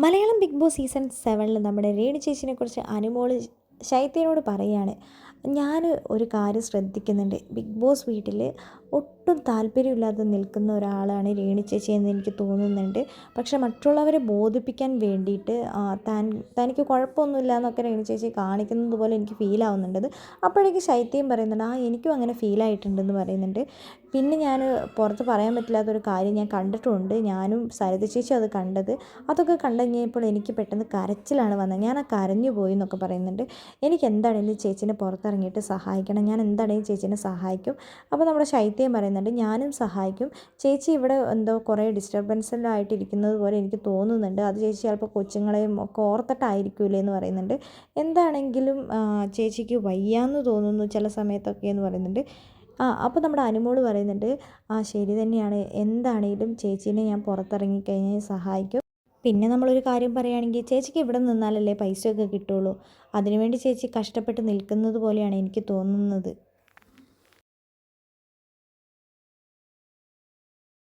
Malayalam big boss season സെവനിൽ നമ്മുടെ രേണു ചേച്ചിനെക്കുറിച്ച് അനുമോൾ ശൈത്യനോട് പറയാണ് ഞാൻ ഒരു കാര്യം ശ്രദ്ധിക്കുന്നുണ്ട്. ബിഗ് ബോസ് വീട്ടിൽ ഒട്ടും താല്പര്യമില്ലാതെ നിൽക്കുന്ന ഒരാളാണ് രേണി ചേച്ചി എന്ന് എനിക്ക് തോന്നുന്നുണ്ട്. പക്ഷെ മറ്റുള്ളവരെ ബോധിപ്പിക്കാൻ വേണ്ടിയിട്ട് താൻ തനിക്ക് കുഴപ്പമൊന്നുമില്ല എന്നൊക്കെ രേണി ചേച്ചി കാണിക്കുന്നത് പോലെ എനിക്ക് ഫീൽ ആവുന്നുണ്ട്. അപ്പോഴേക്ക് ശൈത്യം പറയുന്നുണ്ട് ആ എനിക്കും അങ്ങനെ ഫീൽ ആയിട്ടുണ്ടെന്ന് പറയുന്നുണ്ട്. പിന്നെ ഞാൻ പുറത്ത് പറയാൻ പറ്റില്ലാത്തൊരു കാര്യം ഞാൻ കണ്ടിട്ടുണ്ട്. ഞാനും സരിത ചേച്ചി അത് കണ്ടത്. അതൊക്കെ കണ്ടു എനിക്ക് പെട്ടെന്ന് കരച്ചിലാണ് വന്നത്. ഞാൻ ആ കരഞ്ഞു പോയി എന്നൊക്കെ പറയുന്നുണ്ട്. എനിക്ക് എന്താണ് എന്റെ ചേച്ചീനെ പുറത്തിറങ്ങിയിട്ട് സഹായിക്കണം. ഞാൻ എന്താണെങ്കിലും ചേച്ചീനെ സഹായിക്കും. അപ്പോൾ നമ്മുടെ ശൈത്യം പറയുന്നുണ്ട് ഞാനും സഹായിക്കും. ചേച്ചി ഇവിടെ എന്തോ കുറേ ഡിസ്റ്റർബൻസിലായിട്ട് ഇരിക്കുന്നത് പോലെ എനിക്ക് തോന്നുന്നുണ്ട്. അത് ചേച്ചി ചിലപ്പോൾ കൊച്ചുങ്ങളെയും ഒക്കെ ഓർത്തിട്ടായിരിക്കൂലേ എന്ന് പറയുന്നുണ്ട്. എന്താണെങ്കിലും ചേച്ചിക്ക് വയ്യാന്ന് തോന്നുന്നു ചില സമയത്തൊക്കെ എന്ന് പറയുന്നുണ്ട്. ആ അപ്പോൾ നമ്മുടെ അനുമോൾ പറയുന്നുണ്ട് ആ ശരി തന്നെയാണ്. എന്താണേലും ചേച്ചീനെ ഞാൻ പുറത്തിറങ്ങിക്കഴിഞ്ഞാൽ സഹായിക്കും. പിന്നെ നമ്മളൊരു കാര്യം പറയുകയാണെങ്കിൽ ചേച്ചിക്ക് ഇവിടെ നിന്നാലല്ലേ പൈസയൊക്കെ കിട്ടുകയുള്ളൂ. അതിനുവേണ്ടി ചേച്ചി കഷ്ടപ്പെട്ട് നിൽക്കുന്നത് പോലെയാണ് എനിക്ക് തോന്നുന്നത്.